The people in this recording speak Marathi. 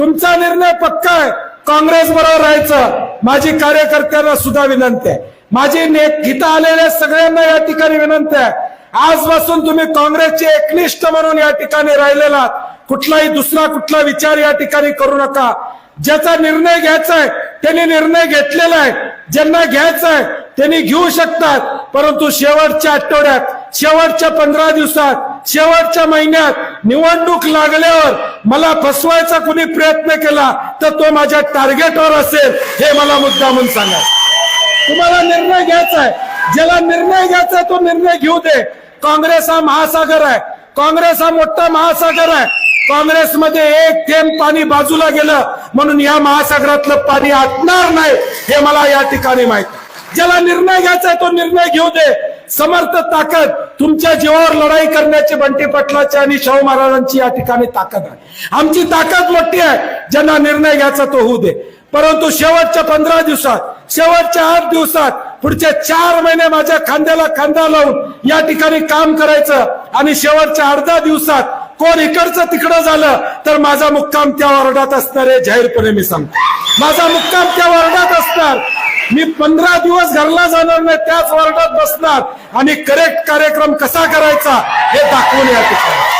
तुमचा निर्णय पक्का आहे. काँग्रेस बरोबर राहायचं. माझी कार्यकर्त्यांना सुद्धा विनंती आहे. माझी नेक आलेल्या सगळ्यांना या ठिकाणी विनंती आहे. आजपासून तुम्ही काँग्रेसचे एकनिष्ठ म्हणून या ठिकाणी राहिलेला कुठलाही दुसरा कुठला विचार या ठिकाणी करू नका. ज्याचा निर्णय घ्यायचा आहे त्यांनी निर्णय घेतलेला आहे. ज्यांना घ्यायचा आहे त्यांनी घेऊ शकतात. परंतु शेवटच्या आठवड्यात शेवटच्या पंधरा दिवसात शेवटच्या महिन्यात निवडणूक लागल्यावर मला फसवायचा कुणी प्रयत्न केला तर तो माझ्या टार्गेटवर असेल हे मला मुद्दामून सांगा. तुम्हाला निर्णय घ्यायचा आहे. ज्याला निर्णय घ्यायचा आहे तो निर्णय घेऊ दे. काँग्रेस हा महासागर आहे. काँग्रेस हा मोठा महासागर आहे. काँग्रेसमध्ये एक थेंब पाणी बाजूला गेलं म्हणून या महासागरातलं पाणी आटणार नाही हे मला या ठिकाणी माहीत ज्याला निर्णय घ्यायचा आहे तो निर्णय घेऊ दे. समर्थ ताकद तुमच्या जीवावर लढाई करण्याची बंटी पटलाचे आणि शाहू महाराजांची या ठिकाणी ताकद आहे. आमची ताकद मोठी आहे. ज्यांना निर्णय घ्यायचा तो होऊ दे. परंतु शेवटच्या पंधरा दिवसात शेवटच्या आठ दिवसात पुढचे चार महिने माझ्या खांद्याला खांदा लावून या ठिकाणी काम करायचं आणि शेवटच्या अर्धा दिवसात कोण इकडचं तिकडं झालं तर माझा मुक्काम त्या वार्डात असणार आहे जाहीरपणे मी सांगतो. माझा मुक्काम त्या वार्डात असणार. मी पंधरा दिवस घरला जाणार नाही त्याच वार्डात बसणार. आणि करेक्ट कार्यक्रम कसा करायचा हे दाखवून या ठिकाणी.